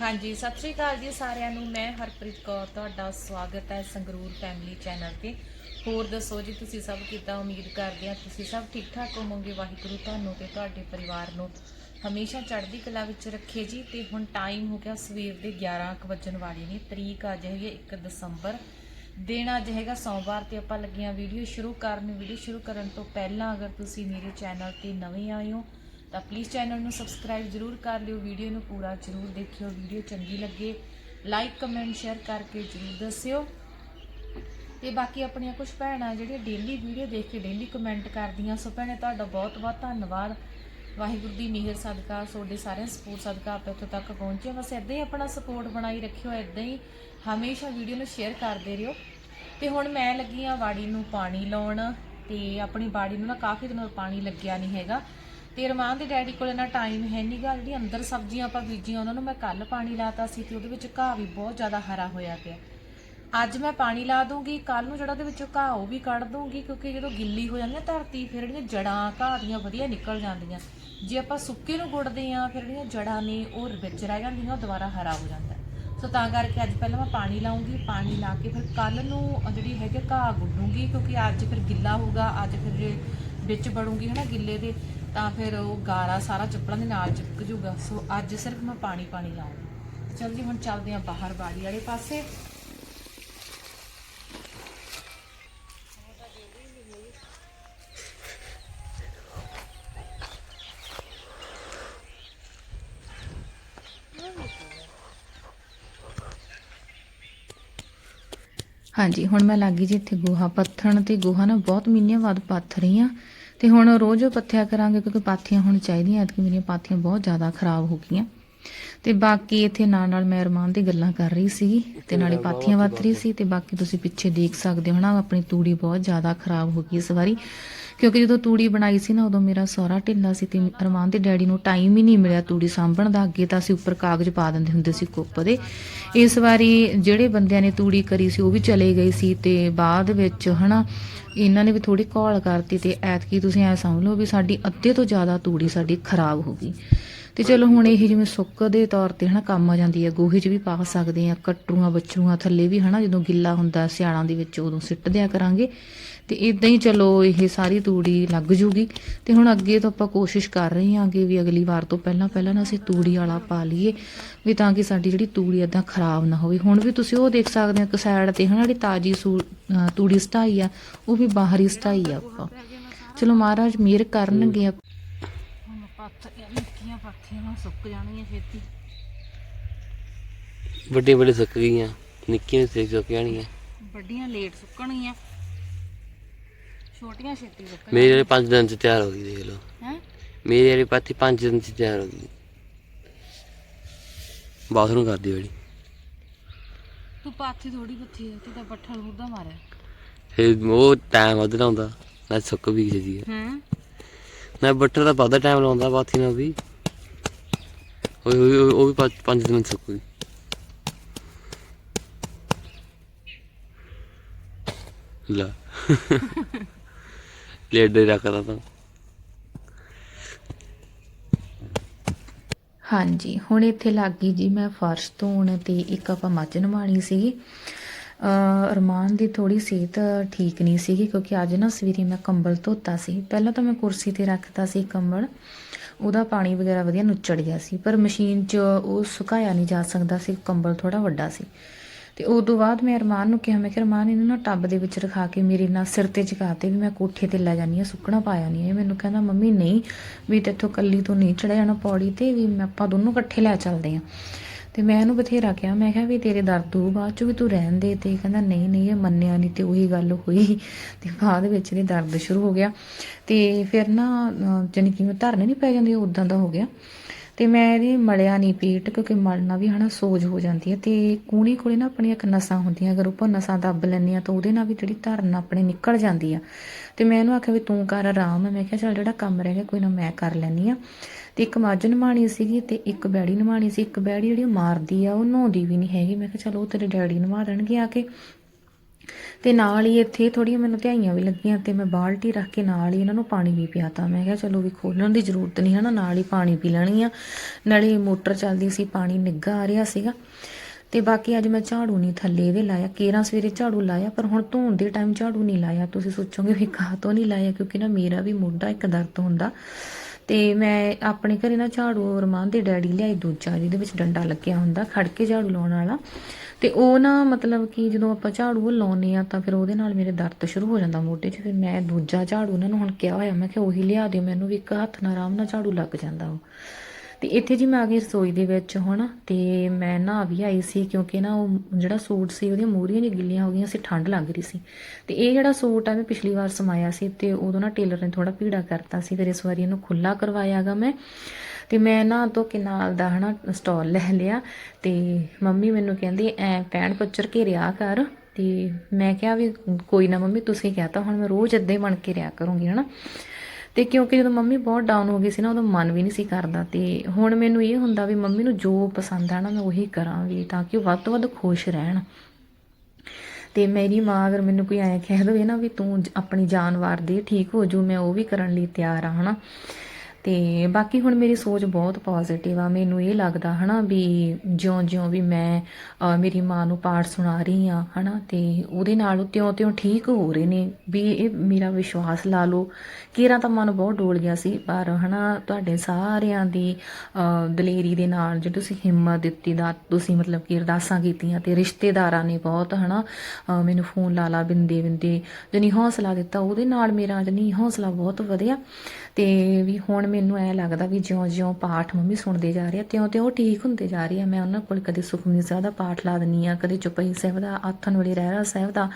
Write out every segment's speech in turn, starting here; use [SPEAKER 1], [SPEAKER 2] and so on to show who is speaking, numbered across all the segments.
[SPEAKER 1] ਹਾਂਜੀ, ਸਤਿ ਸ਼੍ਰੀ ਅਕਾਲ ਜੀ ਸਾਰਿਆਂ ਨੂੰ। ਮੈਂ ਹਰਪ੍ਰੀਤ ਕੌਰ, ਤੁਹਾਡਾ ਸਵਾਗਤ ਹੈ ਸੰਗਰੂਰ ਫੈਮਿਲੀ ਚੈਨਲ ਤੇ। ਹੋਰ ਦੱਸੋ ਜੀ, ਤੁਸੀਂ ਸਭ ਕਿੱਦਾਂ ਉਮੀਦ ਕਰਦੇ ਆ? ਤੁਸੀਂ ਸਭ ਠੀਕ ਠਾਕ ਹੋਵੋਗੇ? ਵਾਹਿਗੁਰੂ ਤੁਹਾਨੂੰ ਤੇ ਤੁਹਾਡੇ ਪਰਿਵਾਰ ਨੂੰ ਹਮੇਸ਼ਾ ਚੜ੍ਹਦੀ ਕਲਾ ਵਿੱਚ ਰੱਖੇ ਜੀ। ਤੇ ਹੁਣ ਟਾਈਮ ਹੋ ਗਿਆ ਸਵੇਰ ਦੇ 11 ਕੁ ਵੱਜਣ ਵਾਲੀ ਨੇ। ਤਰੀਕ ਅੱਜ ਹੈਗੀ ਹੈ 1 ਦਸੰਬਰ ਦਿਨ। ਅੱਜ ਹੈਗਾ ਸੋਮਵਾਰ ਤੇ ਆਪਾਂ ਲੱਗੀਆਂ ਵੀਡੀਓ ਸ਼ੁਰੂ ਕਰਨ। ਵੀਡੀਓ ਸ਼ੁਰੂ ਕਰਨ ਤੋਂ ਪਹਿਲਾਂ ਅਗਰ ਤੁਸੀਂ ਮੇਰੇ ਚੈਨਲ ਤੇ ਨਵੇਂ ਆਏ ਹੋ ਤਾਂ ਪਲੀਜ਼ ਚੈਨਲ ਨੂੰ ਸਬਸਕ੍ਰਾਈਬ ਜਰੂਰ ਕਰ ਲਿਓ ਵੀਡੀਓ ਨੂੰ ਪੂਰਾ ਜਰੂਰ ਦੇਖਿਓ ਵੀਡੀਓ ਚੰਗੀ ਲੱਗੇ ਲਾਈਕ ਕਮੈਂਟ ਸ਼ੇਅਰ ਕਰਕੇ ਜਰੂਰ ਦੱਸਿਓ। ਤੇ ਬਾਕੀ ਆਪਣੀਆਂ ਕੁਝ ਭੈਣਾਂ ਜਿਹੜੀਆਂ ਡੇਲੀ ਵੀਡੀਓ ਦੇਖ ਕੇ ਡੇਲੀ ਕਮੈਂਟ ਕਰਦੀਆਂ, ਸੋ ਭੈਣੇ ਤੁਹਾਡਾ ਬਹੁਤ ਬਹੁਤ ਧੰਨਵਾਦ। ਵਾਹਿਗੁਰੂ ਦੀ ਮਿਹਰ, ਸਦਕਾ, ਤੁਹਾਡੇ ਸਾਰਿਆਂ ਸਪੋਰਟ, ਸਦਕਾ ਆਪ ਇੱਥੋਂ ਤੱਕ ਪਹੁੰਚੇ। ਬਸ ਇਦਾਂ ਹੀ ਆਪਣਾ ਸਪੋਰਟ ਬਣਾਈ ਰੱਖਿਓ ਇਦਾਂ ਹੀ ਹਮੇਸ਼ਾ ਵੀਡੀਓ ਨੂੰ ਸ਼ੇਅਰ ਕਰਦੇ ਰਹੋ। ਤੇ ਹੁਣ ਮੈਂ ਲੱਗੀ ਆ ਬਾੜੀ ਨੂੰ ਪਾਣੀ ਲਾਉਣ, ਤੇ ਆਪਣੀ ਬਾੜੀ ਨੂੰ ਨਾ ਕਾਫੀ ਦਿਨੋਂ ਪਾਣੀ ਲੱਗਿਆ ਨਹੀਂ ਹੈਗਾ। ਤੇ ਰਮਾਨ ਦੇ ਡੈਡੀ ਕੋਲ ਨਾ ਟਾਈਮ ਹੈ ਨਹੀਂਗਾ ਜਿਹੜੀ ਅੰਦਰ ਸਬਜ਼ੀਆਂ ਆਪਾਂ ਬੀਜੀਆਂ, ਉਹਨਾਂ ਨੂੰ ਮੈਂ ਕੱਲ ਪਾਣੀ ਲਾਤਾ ਸੀ ਤੇ ਉਹਦੇ ਵਿੱਚ ਘਾਹ ਵੀ ਬਹੁਤ ਜ਼ਿਆਦਾ ਹਰਾ ਹੋਇਆ ਪਿਆ। ਅੱਜ ਮੈਂ ਪਾਣੀ ਲਾ ਦੂੰਗੀ ਕੱਲ ਨੂੰ ਜਿਹੜਾ ਉਹਦੇ ਵਿੱਚੋਂ ਘਾਹ ਉਹ ਵੀ ਕੱਢ ਦੂੰਗੀ, ਕਿਉਂਕਿ ਜਦੋਂ ਗਿੱਲੀ ਹੋ ਜਾਂਦੀ ਹੈ ਧਰਤੀ, ਫਿਰ ਜਿਹੜੀਆਂ ਜੜਾਂ, ਘਾਹ ਦੀਆਂ ਵਧੀਆ ਨਿਕਲ ਜਾਂਦੀਆਂ। ਜੇ ਆਪਾਂ ਸੁੱਕੇ ਨੂੰ ਗੁੱਡਦੇ ਆ ਫਿਰ ਜਿਹੜੀਆਂ ਜੜਾਂ ਨੇ ਉਹ ਵਿੱਚ ਰਹਿ ਜਾਂਦੀਆਂ, ਉਹ ਦੁਬਾਰਾ ਹਰਾ ਹੋ ਜਾਂਦਾ। ਸੋ ਤਾਂ ਕਰਕੇ ਅੱਜ ਪਹਿਲਾਂ ਮੈਂ ਪਾਣੀ ਲਾਉਂਗੀ, ਪਾਣੀ ਲਾ ਕੇ ਫਿਰ ਕੱਲ ਨੂੰ ਅਹ ਜਿਹੜੀ ਹੈਗੇ ਘਾਹ ਗੁੱਡੂੰਗੀ, ਕਿਉਂਕਿ ਅੱਜ ਫਿਰ ਗਿੱਲਾ ਹੋਊਗਾ, ਅੱਜ ਫਿਰ ਜੇ ਵਿੱਚ ਵੜੂੰਗੀ ਹਨਾ ਗਿੱਲੇ ਦੇ ਤਾਂ ਫਿਰ ਉਹ ਗਾਰਾ ਸਾਰਾ ਚੱਪਲਾਂ ਦੇ ਨਾਲ ਚਿਪਕ ਜੂਗਾ। ਸੋ ਅੱਜ ਸਿਰਫ ਮੈਂ ਪਾਣੀ ਪਾਣੀ ਲਾਉਂਗੀ ਚਲ ਜੀ, ਹੁਣ ਚੱਲਦੇ ਆ ਬਾਹਰ ਬਾੜੀ ਵਾਲੇ ਪਾਸੇ। ਹਾਂਜੀ, ਹੁਣ ਮੈਂ ਲੱਗੀ ਜੀ ਇੱਥੇ ਗੋਹਾ ਪੱਥਣ ਤੇ ਗੋਹਾ ਨਾ ਬਹੁਤ ਮਹੀਨਿਆਂ ਬਾਅਦ ਪੱਥ ਰਹੀ ਆ ਤੇ ਹੁਣ ਰੋਜ਼ ਪੱਥਿਆ ਕਰਾਂਗੇ ਕਿਉਂਕਿ ਪਾਥੀਆਂ ਹੁਣ ਚਾਹੀਦੀਆਂ, ਐਤਕੀ ਮੇਰੀਆਂ ਪਾਥੀਆਂ ਬਹੁਤ ਜ਼ਿਆਦਾ ਖਰਾਬ ਹੋ ਗਈਆਂ। ਤੇ ਬਾਕੀ ਇੱਥੇ ਨਾਲ ਨਾਲ ਮੈਂ ਅਰਮਾਨ ਦੀ ਗੱਲਾਂ ਕਰ ਰਹੀ ਸੀ ਤੇ ਨਾਲੇ ਪਾਥੀਆਂ ਵੱਧ ਰਹੀ ਸੀ ਤੇ ਬਾਕੀ ਤੁਸੀਂ ਪਿੱਛੇ ਦੇਖ ਸਕਦੇ ਹੋ ਨਾ ਆਪਣੀ ਤੂੜੀ ਬਹੁਤ ਜ਼ਿਆਦਾ ਖਰਾਬ ਹੋ ਗਈ ਇਸ ਵਾਰੀ। ਕਿਉਂਕਿ ਜਦੋਂ ਤੂੜੀ ਬਣਾਈ ਸੀ ਨਾ ਉਦੋਂ ਮੇਰਾ ਸਹੁਰਾ ਢਿੱਲਾ ਸੀ ਤੇ ਅਰਮਾਨ ਦੇ ਡੈਡੀ ਨੂੰ ਟਾਈਮ ਹੀ ਨਹੀਂ ਮਿਲਿਆ ਤੂੜੀ ਸਾਂਭਣ ਦਾ। ਅੱਗੇ ਤਾਂ ਅਸੀਂ ਉੱਪਰ ਕਾਗਜ਼ ਪਾ ਦਿੰਦੇ ਹੁੰਦੇ ਸੀ ਕੁੱਪ ਦੇ। ਇਸ ਵਾਰੀ ਜਿਹੜੇ ਬੰਦਿਆਂ ਨੇ ਤੂੜੀ ਕਰੀ ਸੀ ਉਹ ਵੀ ਚਲੇ ਗਏ ਸੀ ਤੇ ਬਾਅਦ ਵਿੱਚ ਹਨਾ ਇਹਨਾਂ ਨੇ ਵੀ ਥੋੜੀ ਕਾਲ ਕਰਤੀ ਤੇ ਐਤਕੀ ਤੁਸੀਂ ਐ ਸਮਝ ਲਓ ਵੀ ਸਾਡੀ ਅੱਧੇ ਤੋਂ ਜ਼ਿਆਦਾ ਤੂੜੀ ਸਾਡੀ ਖਰਾਬ ਹੋ ਗਈ। ਤੇ ਚਲੋ ਹੁਣ ਇਹ ਜਿਵੇਂ ਸੁੱਕ ਦੇ ਤੌਰ ਤੇ ਹਨਾ ਕੰਮ ਆ ਜਾਂਦੀ ਹੈ ਗੋਹੇ 'ਚ ਵੀ ਪਾ ਸਕਦੇ ਆ ਕਟਰੂਆਂ ਬੱਚਰੂਆਂ ਥੱਲੇ ਵੀ ਹਨਾ ਜਦੋਂ ਗਿੱਲਾ ਹੁੰਦਾ ਸਿਆਲਾਂ ਦੇ ਵਿੱਚ ਉਦੋਂ ਸਿੱਟ ਦਿਆ ਕਰਾਂਗੇ। ਤੇ ਇਦਾਂ ਹੀ ਚਲੋ ਇਹ ਸਾਰੀ ਤੂੜੀ ਲੱਗ ਜੂਗੀ। ਤੇ ਹੁਣ ਅੱਗੇ ਤੋਂ ਆਪਾਂ ਕੋਸ਼ਿਸ਼ ਕਰ ਰਹੇ ਹਾਂ ਕਿ ਵੀ ਅਗਲੀ ਵਾਰ ਤੋਂ ਪਹਿਲਾਂ ਪਹਿਲਾਂ ਨਾ ਅਸੀਂ ਤੂੜੀ ਵਾਲਾ ਪਾ ਲਈਏ, ਵੀ ਤਾਂ ਕਿ ਸਾਡੀ ਜਿਹੜੀ ਤੂੜੀ ਏਦਾਂ ਖਰਾਬ ਨਾ ਹੋਵੇ। ਹੁਣ ਵੀ ਤੁਸੀਂ ਉਹ ਦੇਖ ਸਕਦੇ ਹੋ ਇੱਕ ਸਾਈਡ ਤੇ ਹਨਾ ਜਿਹੜੀ ਤਾਜੀ ਸੂ- ਤੂੜੀ ਸਟਾਈ ਆ, ਉਹ ਵੀ ਬਾਹਰੀ ਸਟਾਈ ਆ ਆਪਾਂ। ਚਲੋ ਮਹਾਰਾਜ ਮਿਹਰ ਕਰਨਗੇ ਨਿੱਕੀਆਂ ਪੱਥੀਆਂ ਨਾਲ ਸੁੱਕ ਜਾਣਗੀਆਂ ਛੇਤੀ।
[SPEAKER 2] ਵੱਡੇ ਵੱਡੇ ਸੁੱਕ ਗਈਆਂ ਨਿੱਕੀਆਂ ਸੇ ਸੁੱਕ ਜਾਣੀਆਂ
[SPEAKER 1] ਵੱਡੀਆਂ ਲੇਟ ਸੁੱਕਣਗੀਆਂ। ਛੋਟੀਆਂ ਛੇਤੀ ਸੁੱਕ
[SPEAKER 2] ਮੇਰੇ ਵਾਲੀ 5 ਦਿਨ ਚ ਤਿਆਰ ਹੋ ਗਈ ਦੇਖ ਲਓ।
[SPEAKER 1] ਹੈ?
[SPEAKER 2] ਮੇਰੇ ਵਾਲੀ ਪਾਥੀ 5 ਦਿਨ ਚ ਤਿਆਰ ਹੋ ਗਈ। ਬਾਥਰੂਮ ਕਰਦੀ ਬੜੀ
[SPEAKER 1] ਤੂੰ ਪਾਥੀ ਥੋੜੀ ਬੱਥੀ ਤੇ ਤਾਂ ਪੱਠਾ ਲੂਦਾ ਮਾਰਿਆ।
[SPEAKER 2] ਫਿਰ ਉਹ ਟਾਈਮ ਵੱਧ ਲਾਉਂਦਾ ਨਾ ਸੁੱਕ ਵੀ ਗਈ
[SPEAKER 1] ਹੂੰ?
[SPEAKER 2] ਨਾ ਬੱਟਰ ਦਾ ਵੱਧ ਟਾਈਮ ਲਾਉਂਦਾ ਪਾਥੀ ਨਾਲ ਵੀ। ਉਹ ਉਹ- ਉਹ ਵੀ 5 ਦਿਨ ਚ ਲਾ। ਲੇਟ ਰੱਖਦਾ ਤਾਂ।
[SPEAKER 1] ਹਾਂਜੀ, ਹੁਣ ਇੱਥੇ ਲੱਗ ਗਈ ਜੀ ਮੈਂ ਫਰਸ਼ ਧੋਣ ਤੇ ਇੱਕ ਆਪਾਂ ਮੱਝ ਨਵਾਣੀ ਸੀਗੀ। ਅਰਮਾਨ ਦੀ ਥੋੜੀ ਸਿਹਤ ਠੀਕ ਨਹੀਂ ਸੀਗੀ ਕਿਉਂਕਿ ਅੱਜ ਨਾ ਸਵੇਰੇ ਮੈਂ ਕੰਬਲ ਧੋਤਾ ਸੀ। ਪਹਿਲਾਂ ਤਾਂ ਮੈਂ ਕੁਰਸੀ ਤੇ ਰੱਖਤਾ ਸੀ ਕੰਬਲ। ਉਹਦਾ ਪਾਣੀ ਵਗੈਰਾ ਵਧੀਆ ਨੁੱਚੜ ਗਿਆ ਸੀ। ਪਰ ਮਸ਼ੀਨ 'ਚ ਉਹ ਸੁਕਾਇਆ ਨਹੀਂ ਜਾ ਸਕਦਾ ਸੀ, ਕੰਬਲ ਥੋੜਾ ਵੱਡਾ ਸੀ। ਤੇ ਤੋਂ ਬਾਅਦ ਮੈਂ ਅਰਮਾਨ ਨੂੰ ਕਿਹਾ, ਮੈਂ ਕਿ ਅਰਮਾਨ, ਇਹਨੂੰ ਨਾ ਟੱਬ ਦੇ ਵਿੱਚ ਰਖਾ ਕੇ ਮੇਰੇ ਨਾਲ ਸਿਰ ਤੇ ਚਕਾਤੇ ਵੀ ਮੈਂ ਕੋਠੇ ਤੇ ਲੈ ਜਾਨੀ ਆ ਸੁੱਕਣਾ ਪਾਇਆ ਨਹੀਂ ਇਹ ਮੈਨੂੰ ਕਹਿੰਦਾ, ਮੰਮੀ, ਨਹੀਂ, ਵੀ ਤੇਥੋਂ ਕੱਲੀ ਤੋਂ ਨਹੀਂ ਚੜਿਆ ਜਾਣਾ ਪੌੜੀ ਤੇ, ਵੀ ਮੈਂ ਆਪਾਂ ਦੋਨੋਂ ਇਕੱਠੇ ਲੈ ਚੱਲਦੇ ਆ ਤੇ ਮੈਂ ਇਹਨੂੰ ਬਥੇਰਾ ਕਿਹਾ, ਮੈਂ ਕਿਹਾ ਵੀ ਤੇਰੇ ਦਰਦ ਹੋਊ ਬਾਅਦ ਚ ਵੀ ਤੂੰ ਰਹਿਣ ਦੇ ਤੇ ਕਹਿੰਦਾ ਨਹੀਂ ਨਹੀਂ ਇਹ ਮੰਨਿਆ ਨਹੀਂ ਤੇ ਉਹੀ ਗੱਲ ਹੋਈ ਤੇ ਬਾਅਦ ਵਿੱਚ ਨਹੀਂ ਦਰਦ ਸ਼ੁਰੂ ਹੋ ਗਿਆ ਤੇ ਫਿਰ ਨਾ, ਅਹ ਜਾਣੀ ਕਿ ਮੈਂ ਧਰਨੇ ਨਹੀਂ ਪੈ ਜਾਂਦੇ ਉਦਾਂ ਦਾ ਹੋ ਗਿਆ। ਤੇ ਮੈਂ ਇਹਦੀ ਮਲਿਆ ਨਹੀਂ ਪੇਟ ਕਿਉਂਕਿ ਮਲਣਾ ਵੀ ਹਨਾ ਸੋਜ ਹੋ ਜਾਂਦੀ ਹੈ ਤੇ ਕੂਣੀ ਕੋਲੇ ਨਾ ਆਪਣੀਆਂ ਇੱਕ ਨਸਾਂ ਹੁੰਦੀਆਂ, ਅਗਰ ਉੱਪਰ ਨਸਾਂ ਦੱਬ ਲੈਂਦੇ ਆ ਤਾਂ ਉਹਦੇ ਨਾਲ ਵੀ ਜਿਹੜੀ ਧਰਨ ਆਪਣੇ ਨਿਕਲ ਜਾਂਦੀ ਆ। ਤੇ ਮੈਂ ਇਹਨੂੰ ਆਖਿਆ ਵੀ ਤੂੰ ਕਰ ਆਰਾਮ, ਮੈਂ ਕਿਹਾ ਚੱਲ ਜਿਹੜਾ ਕੰਮ ਰਹਿ ਗਿਆ ਕੋਈ ਨਾ ਮੈਂ ਕਰ ਲੈਂਦੀ ਆ ਤੇ ਇੱਕ ਮੱਝ ਨਮਾਣੀ ਸੀਗੀ ਤੇ ਇੱਕ ਬੈੜੀ ਨਮਾਣੀ ਸੀ, ਇੱਕ ਬੈੜੀ ਜਿਹੜੀ ਉਹ ਮਾਰਦੀ ਆ, ਉਹ ਨਹਾਉਂਦੀ ਵੀ ਨਹੀਂ ਹੈਗੀ। ਮੈਂ ਕਿਹਾ ਚਲ ਉਹ ਤੇਰੇ ਡੈਡੀ ਨਵਾ ਦੇਣਗੇ ਆ ਕੇ। ਤੇ ਨਾਲ ਹੀ ਇੱਥੇ ਥੋੜੀਆਂ ਮੈਨੂੰ ਧਿਆਈਆਂ ਵੀ ਲੱਗੀਆਂ ਤੇ ਮੈਂ ਬਾਲਟੀ ਰੱਖ ਕੇ ਨਾਲ ਹੀ ਇਹਨਾਂ ਨੂੰ ਪਾਣੀ ਵੀ ਪਿਆਤਾ। ਮੈਂ ਕਿਹਾ ਚਲੋ ਵੀ ਖੋਲਣ ਦੀ ਜ਼ਰੂਰਤ ਨਹੀਂ, ਹਨਾ, ਨਾਲ ਹੀ ਪਾਣੀ ਪੀ ਲੈਣਗੀਆਂ ਨਾਲੇ ਮੋਟਰ ਚੱਲਦੀ ਸੀ, ਪਾਣੀ ਨਿੱਘਾ ਆ ਰਿਹਾ ਸੀਗਾ। ਤੇ ਬਾਕੀ ਅੱਜ ਮੈਂ ਝਾੜੂ ਨਹੀਂ ਥੱਲੇ ਇਹਦੇ ਲਾਇਆ, ਕੇਰਾਂ ਸਵੇਰੇ ਝਾੜੂ ਲਾਇਆ, ਪਰ ਹੁਣ ਧੋਣ ਦੇ ਟਾਈਮ ਝਾੜੂ ਨਹੀਂ ਲਾਇਆ। ਤੁਸੀਂ ਸੋਚੋਗੇ ਵੀ ਕਾਹ ਤੋਂ ਨਹੀਂ ਲਾਇਆ, ਕਿਉਂਕਿ ਨਾ ਮੇਰਾ ਵੀ ਮੋਢਾ ਇੱਕ ਦਰਦ ਹੁੰਦਾ। ਤੇ ਮੈਂ ਆਪਣੇ ਘਰੇ ਨਾ ਝਾੜੂ ਰਮਾਨ ਦੇ ਡੈਡੀ ਲਿਆਈ ਦੂਜਾ, ਜਿਹਦੇ ਵਿੱਚ ਡੰਡਾ ਲੱਗਿਆ ਹੁੰਦਾ, ਖੜ ਕੇ ਝਾੜੂ ਲਾਉਣ ਵਾਲਾ। ਤੇ ਉਹ ਨਾ ਮਤਲਬ ਕਿ ਜਦੋਂ ਆਪਾਂ ਝਾੜੂ ਲਾਉਨੇ ਆ ਤਾਂ ਫਿਰ ਉਹਦੇ ਨਾਲ ਮੇਰੇ ਦਰਦ ਸ਼ੁਰੂ ਹੋ ਜਾਂਦਾ ਮੋਢੇ 'ਚ। ਫਿਰ ਮੈਂ ਦੂਜਾ ਝਾੜੂ ਉਹਨਾਂ ਨੂੰ ਹੁਣ ਕਿਹਾ ਹੋਇਆ, ਮੈਂ ਕਿ ਉਹੀ ਲਿਆ ਦਿਓ, ਮੈਨੂੰ ਵੀ ਇੱਕ ਹੱਥ ਨਾਲ ਆਰਾਮ ਨਾਲ ਝਾੜੂ ਲੱਗ ਜਾਂਦਾ ਉਹ। ਤੇ ਇੱਥੇ ਜੀ ਮੈਂ ਆ ਗਈ ਰਸੋਈ ਦੇ ਵਿੱਚ ਹੁਣ, ਤੇ ਮੈਂ ਨਾ ਵੀ ਆਈ ਸੀ ਕਿਉਂਕਿ ਨਾ ਉਹ ਜਿਹੜਾ ਸੂਟ ਸੀ, ਉਹਦੀਆਂ ਮੂਰੀਆਂ ਜਿਹੀਆਂ ਗਿੱਲੀਆਂ ਹੋ ਗਈਆਂ ਸੀ, ਠੰਡ ਲੱਗ ਰਹੀ ਸੀ। ਤੇ ਇਹ ਜਿਹੜਾ ਸੂਟ ਆ, ਮੈਂ ਪਿਛਲੀ ਵਾਰ ਸਮਾਇਆ ਸੀ ਤੇ ਉਦੋਂ ਨਾ ਟੇਲਰ ਨੇ ਥੋੜਾ ਭੀੜਾ ਕਰਤਾ ਸੀ, ਫਿਰ ਇਸ ਵਾਰੀ ਇਹਨੂੰ ਖੁੱਲਾ ਕਰਵਾਇਆਗਾ ਮੈਂ। ਤੇ ਮੈਂ ਨਾ ਤੋਂ ਕਿਨਾਲ ਦਾ ਹਨਾ ਸਟਾਲ ਲੈ ਲਿਆ ਤੇ ਮੰਮੀ ਮੈਨੂੰ ਕਹਿੰਦੀ, ਐ ਪੈਣ ਪੁੱਚਰ ਕੇ ਰਿਆ ਕਰ। ਤੇ ਮੈਂ ਕਿਹਾ ਵੀ ਕੋਈ ਨਾ ਮੰਮੀ, ਤੁਸੀਂ ਕਹਤਾ ਹੁਣ ਮੈਂ ਰੋਜ਼ ਅੱਧੇ ਬਣ ਕੇ ਰਿਆ ਕਰੂੰਗੀ, ਹਨਾ। ਤੇ ਕਿਉਂਕਿ ਜਦੋਂ ਮੰਮੀ ਬਹੁਤ ਡਾਊਨ ਹੋ ਗਈ ਸੀ ਨਾ, ਉਦੋਂ ਮਨ ਵੀ ਨਹੀਂ ਸੀ ਕਰਦਾ ਤੇ ਹੁਣ ਮੈਨੂੰ ਇਹ ਹੁੰਦਾ ਵੀ ਮੰਮੀ ਨੂੰ ਜੋ ਪਸੰਦ ਆ ਨਾ, ਮੈਂ ਉਹੀ ਕਰਾਂ ਵੀ ਤਾਂ ਕਿ ਉਹ ਵੱਧ ਤੋਂ ਵੱਧ ਖੁਸ਼ ਰਹਿਣ। ਤੇ ਮੇਰੀ ਮਾਂ ਅਗਰ ਮੈਨੂੰ ਕੋਈ ਐਂ ਕਹਿ ਦੇਵੇ ਨਾ ਵੀ ਤੂੰ ਆਪਣੀ ਜਾਨ ਵਾਰ ਦੇ, ਠੀਕ ਹੋ ਜੂ, ਮੈਂ ਉਹ ਵੀ ਕਰਨ ਲਈ ਤਿਆਰ ਆ, ਹਨਾ? ਤੇ ਬਾਕੀ ਹੁਣ ਮੇਰੀ ਸੋਚ ਬਹੁਤ ਪੋਜ਼ਿਟਿਵ ਆ। ਮੈਨੂੰ ਇਹ ਲੱਗਦਾ ਹਨਾ ਵੀ ਜਿਉਂ-ਜਿਉਂ ਵੀ ਮੈਂ ਮੇਰੀ ਮਾਂ ਨੂੰ ਪਾਠ ਸੁਣਾ ਰਹੀ ਆ ਹਨਾ ਤੇ ਉਹਦੇ ਨਾਲ ਉਹ ਤਿਉਂ-ਤਿਉਂ ਠੀਕ ਹੋ ਰਹੇ ਨੇ। ਵੀ ਇਹ ਮੇਰਾ ਵਿਸ਼ਵਾਸ ਲਾ ਲਓ। ਕੀਰਾਂ ਤਾਂ ਮਨ ਬਹੁਤ ਡੋਲ ਗਿਆ ਸੀ ਪਰ ਹਨਾ ਤੁਹਾਡੇ ਸਾਰਿਆਂ ਦੀ ਦਲੇਰੀ ਦੇ ਨਾਲ ਜੇ ਤੁਸੀਂ ਹਿੰਮਤ ਦਿੱਤੀ ਦਾ ਤੁਸੀਂ ਮਤਲਬ ਕਿ ਅਰਦਾਸਾਂ ਕੀਤੀਆਂ ਤੇ ਰਿਸ਼ਤੇਦਾਰਾਂ ਨੇ ਬਹੁਤ ਹਨਾ ਅਹ, ਮੈਨੂੰ ਫੋਨ ਲਾ ਲਾ ਬਿੰਦੇ ਬਿੰਦੇ ਜਨੀ ਹੌਸਲਾ ਦਿੱਤਾ ਉਹਦੇ ਨਾਲ ਮੇਰਾ ਜਨੀ ਹੌਸਲਾ ਬਹੁਤ ਵਧਿਆ। ਤੇ ਵੀ ਹੁਣ ਮੈਨੂੰ ਐ ਲੱਗਦਾ ਵੀ ਜਿਉਂ-ਜਿਉਂ ਪਾਠ ਮੰਮੀ ਸੁਣਦੇ ਜਾ ਰਹੇ ਆ, ਤਿਉਂ-ਤਿਉਂ ਉਹ ਠੀਕ ਹੁੰਦੇ ਜਾ ਰਹੇ ਆ। ਮੈਂ ਉਹਨਾਂ ਕੋਲ ਕਦੇ ਸੁਖਮਨੀ ਸਾਹਿਬ ਦਾ ਪਾਠ ਲਾ ਦਿੰਨੀ ਆ ਕਦੇ ਚੁਪਈ ਸਾਹਿਬ ਦਾ ਆਥਨ ਵੇਲੇ ਰਹਿਰਾ ਸਾਹਿਬ ਦਾ।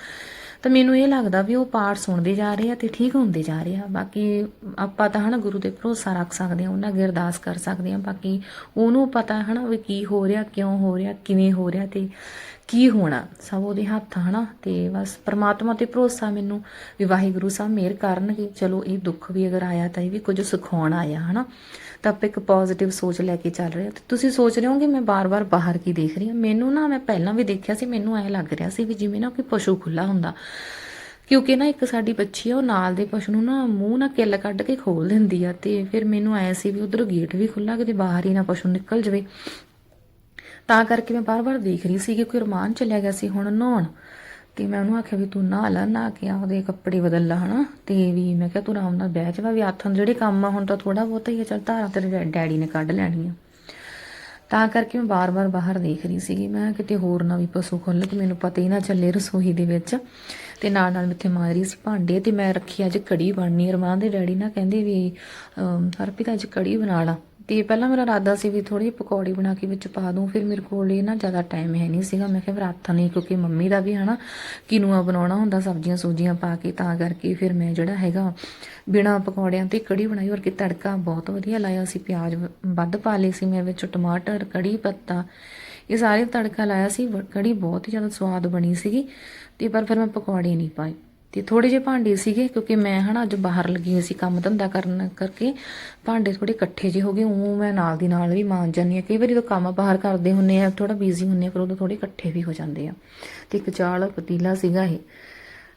[SPEAKER 1] ਤਾਂ ਮੈਨੂੰ ਇਹ ਲੱਗਦਾ ਵੀ ਉਹ ਪਾਠ ਸੁਣਦੇ ਜਾ ਰਹੇ ਆ ਤੇ ਠੀਕ ਹੁੰਦੇ ਜਾ ਰਹੇ ਆ। ਬਾਕੀ ਆਪਾਂ ਤਾਂ ਹਨਾ ਗੁਰੂ ਤੇ ਭਰੋਸਾ ਰੱਖ ਸਕਦੇ ਆ ਉਹਨਾਂ ਅੱਗੇ ਅਰਦਾਸ ਕਰ ਸਕਦੇ ਆ ਬਾਕੀ ਉਹਨੂੰ ਪਤਾ ਹਨਾ ਵੀ ਕੀ ਹੋ ਰਿਹਾ, ਕਿਉਂ ਹੋ ਰਿਹਾ, ਕਿਵੇਂ ਹੋ ਰਿਹਾ ਤੇ ਕੀ ਹੋਣਾ? ਸਭ ਉਹਦੇ ਹੱਥ ਆ, ਹਨਾ? ਤੇ ਬਸ ਪ੍ਰਮਾਤਮਾ ਤੇ ਭਰੋਸਾ ਮੈਨੂੰ ਵੀ ਵਾਹਿਗੁਰੂ ਸਾਹਿਬ ਮਿਹਰ ਕਰਨਗੇ। ਚਲੋ ਇਹ ਦੁੱਖ ਵੀ ਅਗਰ ਆਇਆ ਤਾਂ ਇਹ ਵੀ ਕੁਝ ਸਿਖਾਉਣ ਆਇਆ ਹਨਾ? ਤਾਂ ਆਪਾਂ ਇੱਕ ਪੋਜ਼ਿਟਿਵ ਸੋਚ ਲੈ ਕੇ ਚੱਲ ਰਹੇ ਹਾਂ। ਤੁਸੀਂ ਸੋਚ ਰਹੇ ਹੋਗੇ ਮੈਂ ਬਾਰ-ਬਾਰ ਬਾਹਰ ਕੀ ਦੇਖ ਰਹੀ ਹਾਂ? ਮੈਨੂੰ ਨਾ ਮੈਂ ਪਹਿਲਾਂ ਵੀ ਦੇਖਿਆ ਸੀ ਮੈਨੂੰ ਐ ਲੱਗ ਰਿਹਾ ਸੀ ਵੀ ਜਿਵੇਂ ਨਾ ਕੋਈ ਪਸ਼ੂ ਖੁੱਲਾ ਹੁੰਦਾ ਕਿਉਂਕਿ ਨਾ ਇੱਕ ਸਾਡੀ ਬੱਚੀ ਆ ਉਹ ਨਾਲ ਦੇ ਪਸ਼ੂ ਨੂੰ ਨਾ ਮੂੰਹ ਨਾਲ ਕਿੱਲ ਕੱਢ ਕੇ ਖੋਲ ਦਿੰਦੀ ਆ ਤੇ ਫਿਰ ਮੈਨੂੰ ਐ ਸੀ ਵੀ ਉਧਰ ਗੇਟ ਵੀ ਖੁੱਲਾ ਕਿਤੇ ਬਾਹਰ ਹੀ ਨਾ ਪਸ਼ੂ ਨਿਕਲ ਜਵੇ। ਤਾਂ ਕਰਕੇ ਮੈਂ ਬਾਰ-ਬਾਰ ਦੇਖ ਰਹੀ ਸੀ ਕਿ ਕੋਈ ਰਮਾਨ ਚਲਿਆ ਗਿਆ ਸੀ ਹੁਣ ਨਹਾਉਣ। ਤੇ ਮੈਂ ਉਹਨੂੰ ਆਖਿਆ ਵੀ ਤੂੰ ਨਹਾ ਲੈ ਨਹਾ ਕੇ ਆ ਉਹਦੇ ਕੱਪੜੇ ਬਦਲ ਲਾ ਹਨਾ। ਤੇ ਵੀ ਮੈਂ ਕਿਹਾ ਤੂੰ ਆਰਾਮ ਨਾਲ ਬਹਿ ਜਾ ਵੀ ਆਥਣ ਜਿਹੜੇ ਕੰਮ ਆ ਹੁਣ ਤਾਂ ਥੋੜਾ ਬਹੁਤਾ ਹੀ ਆ ਚੱਲ ਧਾਰਾਂ ਤੇਰੇ ਡੈ- ਡੈਡੀ ਨੇ ਕੱਢ ਲੈਣੀ ਆ ਤਾਂ ਕਰਕੇ ਮੈਂ ਬਾਰ-ਬਾਰ ਬਾਹਰ ਦੇਖ ਰਹੀ ਸੀਗੀ। ਮੈਂ ਕਿਤੇ ਹੋਰ ਨਾ ਵੀ ਪਸ਼ੂ ਖੁੱਲ ਕੇ ਮੈਨੂੰ ਪਤਾ ਹੀ ਨਾ ਚੱਲੇ ਰਸੋਈ ਦੇ ਵਿੱਚ। ਤੇ ਨਾਲ ਨਾਲ ਮਿੱਥੇ ਮਾਰ ਰਹੀ ਸੀ ਭਾਂਡੇ ਤੇ ਮੈਂ ਰੱਖੀ ਅੱਜ ਕੜੀ ਬਣਨੀ ਰਮਾਨ ਦੇ ਡੈਡੀ ਨਾ ਕਹਿੰਦੇ ਵੀ ਅਮ, ਹਰਪ੍ਰੀਤ ਅੱਜ ਕੜੀ ਬਣਾ ਲਾ। ਤੇ ਪਹਿਲਾਂ ਮੇਰਾ ਇਰਾਦਾ ਸੀ ਵੀ ਥੋੜੀ ਪਕੌੜੀ ਬਣਾ ਕੇ ਵਿੱਚ ਪਾ ਦੂੰ, ਫਿਰ ਮੇਰੇ ਕੋਲ ਇਹ ਨਾ ਜ਼ਿਆਦਾ ਟਾਈਮ ਹੈ ਨਹੀਂ ਸੀਗਾ। ਮੈਂ ਕਿਹਾ ਫਿਰ ਹੱਥ ਨਹੀਂ, ਕਿਉਂਕਿ ਮੰਮੀ ਦਾ ਵੀ ਹਨਾ ਕਿਨੂਆ ਬਣਾਉਣਾ ਹੁੰਦਾ, ਸਬਜ਼ੀਆਂ ਸੂਜੀਆਂ ਪਾ ਕੇ, ਤਾਂ ਕਰਕੇ ਫਿਰ ਮੈਂ ਜਿਹੜਾ ਹੈਗਾ ਬਿਨਾ ਪਕੌੜਿਆਂ ਤੇ ਕੜੀ ਬਣਾਈ ਔਰ ਕਿ ਤੜਕਾ ਬਹੁਤ ਵਧੀਆ ਲਾਇਆ ਸੀ, ਪਿਆਜ਼ ਵੱਧ ਪਾ ਲਏ ਸੀ ਮੈਂ ਵਿੱਚ, ਟਮਾਟਰ, ਕੜੀ ਪੱਤਾ, ਇਹ ਸਾਰੇ ਤੜਕਾ ਲਾਇਆ ਸੀ ਵ- ਕੜੀ ਬਹੁਤ ਹੀ ਜ਼ਿਆਦਾ ਸਵਾਦ ਬਣੀ ਸੀਗੀ ਤੇ ਪਰ ਫਿਰ ਮੈਂ ਪਕੌੜੇ ਨਹੀਂ ਪਾਏ। ਤੇ ਥੋੜੇ ਜਿਹੇ ਭਾਂਡੇ ਸੀਗੇ ਕਿਉਂਕਿ ਮੈਂ ਹਨਾ ਅੱਜ ਬਾਹਰ ਲੱਗੀ ਹੋਈ ਸੀ ਕੰਮ ਧੰਦਾ ਕਰਨ ਕਰਕੇ, ਭਾਂਡੇ ਥੋੜੇ ਇਕੱਠੇ ਜਿਹੇ ਹੋ ਗਏ ਉਹ ਮੈਂ ਨਾਲ ਦੀ ਨਾਲ ਵੀ ਮਾਂਜ ਜਾਂਦੀ ਆ ਕਈ ਵਾਰੀ ਜਦੋਂ ਕੰਮ ਬਾਹਰ ਕਰਦੇ ਹੁੰਨੇ ਆ ਥੋੜਾ ਬਿਜ਼ੀ ਹੁੰਨੇ ਆ, ਫਿਰ ਉਦੋਂ ਥੋੜੇ ਇਕੱਠੇ ਵੀ ਹੋ ਜਾਂਦੇ ਆ। ਤੇ ਇੱਕ ਚਾਲ ਪਤੀਲਾ ਸੀਗਾ ਇਹ।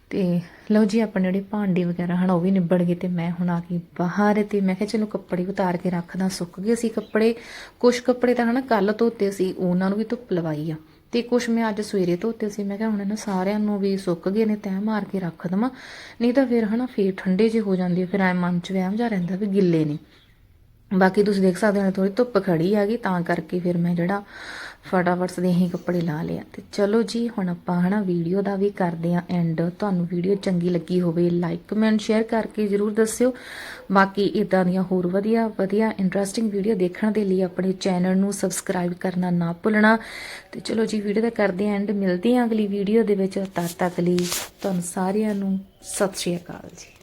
[SPEAKER 1] ਤੇ ਲਓ ਜੀ, ਆਪਣੇ ਜਿਹੜੇ ਭਾਂਡੇ ਵਗੈਰਾ ਹਨ, ਉਹ ਵੀ ਨਿਬੜ ਗਏ ਤੇ ਮੈਂ ਹੁਣ ਆ ਗਈ ਬਾਹਰ ਤੇ ਮੈਂ ਕਿਹਾ ਚਲੋ ਕੱਪੜੇ ਉਤਾਰ ਕੇ ਰੱਖਦਾ, ਸੁੱਕ ਗਏ ਸੀ ਕੱਪੜੇ। ਕੁਝ ਕੱਪੜੇ ਤਾਂ ਹਨਾ ਕੱਲ ਧੋਤੇ ਸੀ, ਉਹਨਾਂ ਨੂੰ ਵੀ ਧੁੱਪ ਲਵਾਈ ਆ। ਤੇ ਕੁਝ ਮੈਂ ਅੱਜ ਸਵੇਰੇ ਧੋਤੇ ਸੀ, ਮੈਂ ਕਿਹਾ ਹੁਣ ਇਹਨਾਂ ਸਾਰਿਆਂ ਨੂੰ ਵੀ ਸੁੱਕ ਗਏ ਨੇ ਤੈਅ ਮਾਰ ਕੇ ਰੱਖ ਦਵਾਂ। ਨਹੀਂ ਤਾਂ ਫਿਰ ਹਨਾ ਫੇਰ ਠੰਡੇ ਜੇ ਹੋ ਜਾਂਦੇ ਫਿਰ ਐ ਮਨ ਚ ਵਹਿਮ ਜਾ ਰਹਿੰਦਾ ਵੀ ਗਿੱਲੇ ਨੇ। ਬਾਕੀ ਤੁਸੀਂ ਦੇਖ ਸਕਦੇ ਹੋ ਥੋੜੀ ਧੁੱਪ ਖੜੀ ਹੈਗੀ, ਤਾਂ ਕਰਕੇ ਫਿਰ ਮੈਂ ਜਿਹੜਾ ਫਟਾਫਟ ਸਦੇ ਹੀ ਕੱਪੜੇ ਲਾ ਲਿਆ ਤੇ ਚਲੋ ਜੀ, ਹੁਣ ਆਪਾਂ ਹਨਾ ਵੀਡੀਓ ਦਾ ਵੀ ਕਰਦੇ ਆ ਐਂਡ ਤੁਹਾਨੂੰ ਵੀਡੀਓ ਚੰਗੀ ਲੱਗੀ ਹੋਵੇ ਲਾਈਕ ਕਮੈਂਟ ਸ਼ੇਅਰ ਕਰਕੇ ਜਰੂਰ ਦੱਸਿਓ। ਬਾਕੀ ਇਦਾਂ ਦੀਆਂ ਹੋਰ ਵਧੀਆ ਵਧੀਆ ਇੰਟਰਸਟਿੰਗ ਵੀਡੀਓ ਦੇਖਣ ਦੇ ਲਈ ਆਪਣੇ ਚੈਨਲ ਨੂੰ ਸਬਸਕ੍ਰਾਈਬ ਕਰਨਾ ਨਾ ਭੁੱਲਣਾ। ਤੇ ਚਲੋ ਜੀ ਵੀਡੀਓ ਦਾ ਕਰਦੇ ਆ ਐਂਡ ਮਿਲਦੇ ਆ ਅਗਲੀ ਵੀਡੀਓ ਦੇ ਵਿੱਚ। ਤਦ ਤੱਕ ਲਈ ਤੁਹਾਨੂੰ ਸਾਰਿਆਂ ਨੂੰ ਸਤਿ ਸ਼੍ਰੀ ਅਕਾਲ ਜੀ।